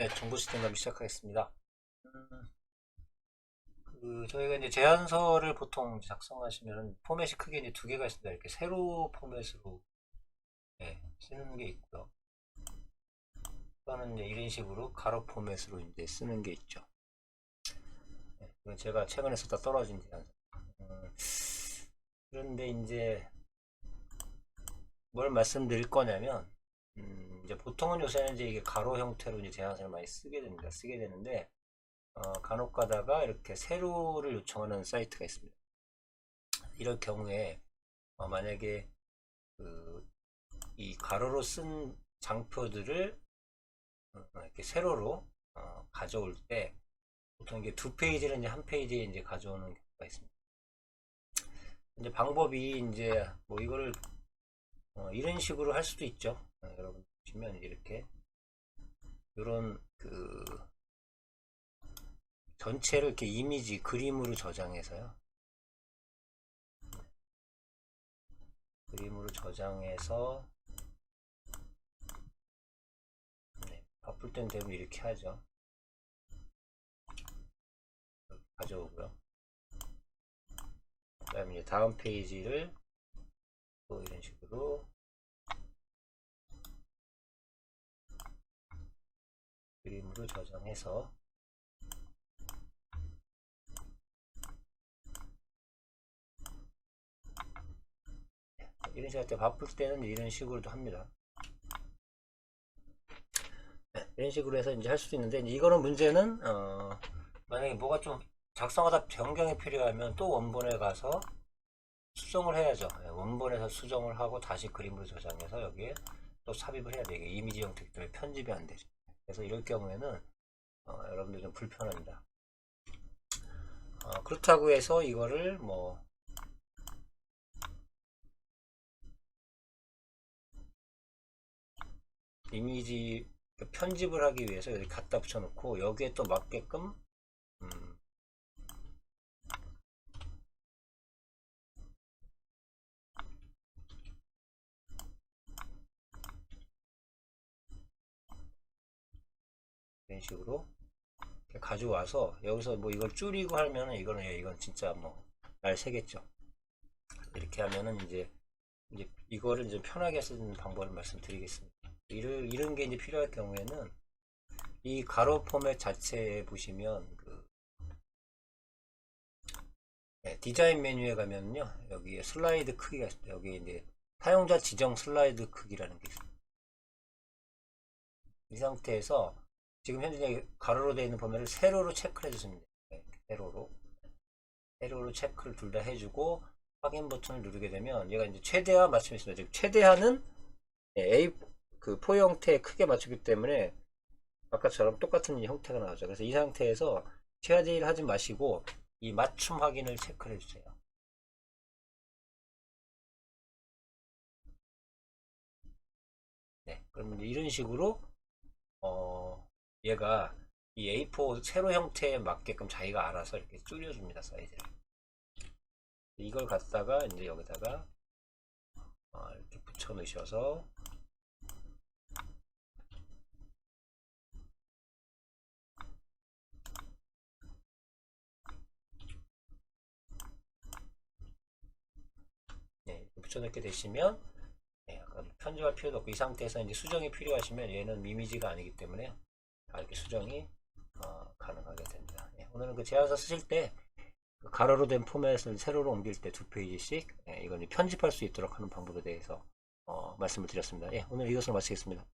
네, 정보 시스템 감시 시작하겠습니다. 음, 그 저희가 이제 제안서를 보통 작성하시면 포맷이 크게 이제 두 개가 있습니다. 이렇게 세로 포맷으로 네, 쓰는 게 있고요. 또는 이제 이런 식으로 가로 포맷으로 이제 쓰는 게 있죠. 네, 제가 최근에 썼다 떨어진 제안서. 음, 그런데 이제 뭘 말씀드릴 거냐면 음, 이제 보통은 요새는 이제 이게 가로 형태로 이제 제안서를 많이 쓰게 됩니다. 쓰게 되는데 어, 간혹 가다가 이렇게 세로를 요청하는 사이트가 있습니다. 이럴 경우에 어, 만약에 그, 이 가로로 쓴 장표들을 어, 이렇게 세로로 어, 가져올 때 보통 이게 두 페이지를 이제 한 페이지에 이제 가져오는 경우가 있습니다. 이제 방법이 이제 뭐 이거를 어, 이런 식으로 할 수도 있죠. 어, 여러분 보시면 이렇게 이런 그 전체를 이렇게 이미지 그림으로 저장해서요. 그림으로 저장해서 네, 바쁠 땐 대부분 이렇게 하죠. 가져오고요. 그 다음에 이제 다음 페이지를 또 이런 식으로 그림으로 저장해서 이런 식으로 할 때 바쁠 때는 이런 식으로도 합니다. 네, 이런 식으로 해서 이제 할 수도 있는데 이거는 문제는 어, 만약에 뭐가 좀 작성하다 변경이 필요하면 또 원본에 가서 수정을 해야죠. 네, 원본에서 수정을 하고 다시 그림으로 저장해서 여기에 또 삽입을 해야. 이게 이미지 형태이기 때문에 편집이 안 되죠. 그래서 이럴 경우에는 어, 여러분들 좀 불편합니다. 어, 그렇다고 해서 이거를 뭐 이미지 편집을 하기 위해서 여기 갖다 붙여놓고 여기에 또 맞게끔 음, 이런 식으로 가져와서 여기서 뭐 이걸 줄이고 하면은 이거는 예, 이건 진짜 뭐 날 새겠죠. 이렇게 하면은 이제 이제 이거를 이제 편하게 쓰는 방법을 말씀드리겠습니다. 이런 이런 게 이제 필요할 경우에는 이 가로 포맷 자체에 보시면 그 네, 디자인 메뉴에 가면요 여기에 슬라이드 크기가 있습니다. 여기 이제 사용자 지정 슬라이드 크기라는 게 있습니다. 이 상태에서 지금 현재 가로로 되어 있는 범위를 세로로 체크를 해주습니다. 네, 세로로 세로로 체크를 둘 다 해주고 확인 버튼을 누르게 되면 얘가 이제 최대화 맞춤이 있습니다. 즉 최대화는 A 그 포 형태에 크게 맞추기 때문에 아까처럼 똑같은 형태가 나오죠. 그래서 이 상태에서 최하 제일 하지 마시고 이 맞춤 확인을 체크를 해주세요. 네, 그럼 이제 이런 식으로 어 얘가 이 A4 세로 형태에 맞게끔 자기가 알아서 이렇게 줄여줍니다 사이즈를. 이걸 갖다가 이제 여기다가 어, 이렇게 붙여 넣으셔서 네, 붙여 넣게 되시면 네, 편집할 필요도 없고 이 상태에서 이제 수정이 필요하시면 얘는 이미지가 아니기 때문에 이렇게 수정이 어, 가능하게 됩니다. 네, 오늘은 그 제안서 쓰실 때 그 가로로 된 포맷을 세로로 옮길 때 두 페이지씩 예, 이건 편집할 수 있도록 하는 방법에 대해서 어, 말씀을 드렸습니다. 예, 오늘 이것으로 마치겠습니다.